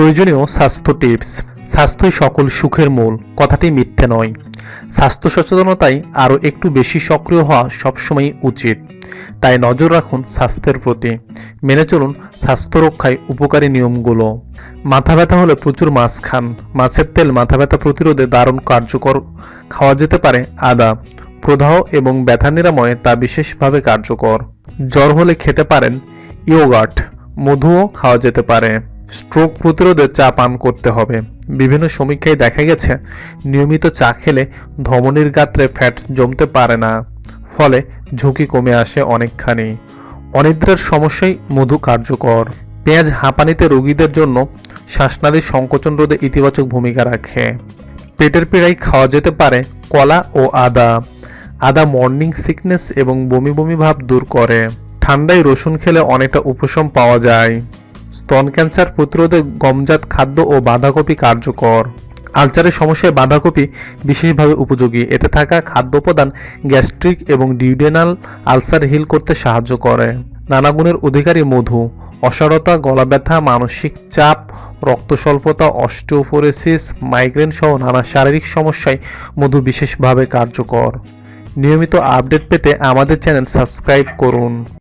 প্রয়োজনীয় স্বাস্থ্য টিপস। স্বাস্থ্যই সকল সুখের মূল, কথাটি মিথ্যে নয়। স্বাস্থ্য সচেতনতায় আরও একটু বেশি সক্রিয় হওয়া সবসময়ই উচিত। তাই নজর রাখুন স্বাস্থ্যের প্রতি। মেনে চলুন স্বাস্থ্য রক্ষায় উপকারী নিয়মগুলো। মাথা ব্যথা হলে প্রচুর মাছ খান। মাছের তেল মাথা ব্যথা প্রতিরোধে দারুণ কার্যকর খাওয়া যেতে পারে আদা। প্রদাহ এবং ব্যথা নিরাময়ে তা বিশেষভাবে কার্যকর। জ্বর হলে খেতে পারেন ইয়োগার্ট। মধুও খাওয়া যেতে পারে। স্ট্রোক প্রতিরোধে চা পান করতে হবে। বিভিন্ন সমীক্ষায় দেখা গেছে, নিয়মিত চা খেলে ধমনির গাত্রে ফ্যাট জমতে পারে না, ফলে ঝুঁকি কমে আসে অনেকখানি। অনিদ্রার সমস্যাই মধু কার্যকর। পেঁয়াজ হাঁপানিতে রোগীদের জন্য শ্বাসনালীর সংকোচন রোধে ইতিবাচক ভূমিকা রাখে। পেটের পীড়ায় খাওয়া যেতে পারে কলা ও আদা। আদা মর্নিং সিকনেস এবং বমি বমি ভাব দূর করে। ঠান্ডায় রসুন খেলে অনেকটা উপশম পাওয়া যায়। স্তন ক্যান্সার প্রতিরোধে গমজাত খাদ্য ও বাঁধাকপি কার্যকর। আলচারের সমস্যায় বাঁধাকপি বিশেষভাবে উপযোগী। এতে থাকা খাদ্য উপাদান গ্যাস্ট্রিক এবং ডিউডেনাল আলসার হিল করতে সাহায্য করে। নানা গুণের অধিকারী মধু, অসারতা, গলা ব্যথা, মানসিক চাপ রক্ত স্বল্পতা অস্টিওপোরোসিস, মাইগ্রেন সহ নানা শারীরিক সমস্যায় মধু বিশেষভাবে কার্যকর। নিয়মিত আপডেট পেতে আমাদের চ্যানেল সাবস্ক্রাইব করুন।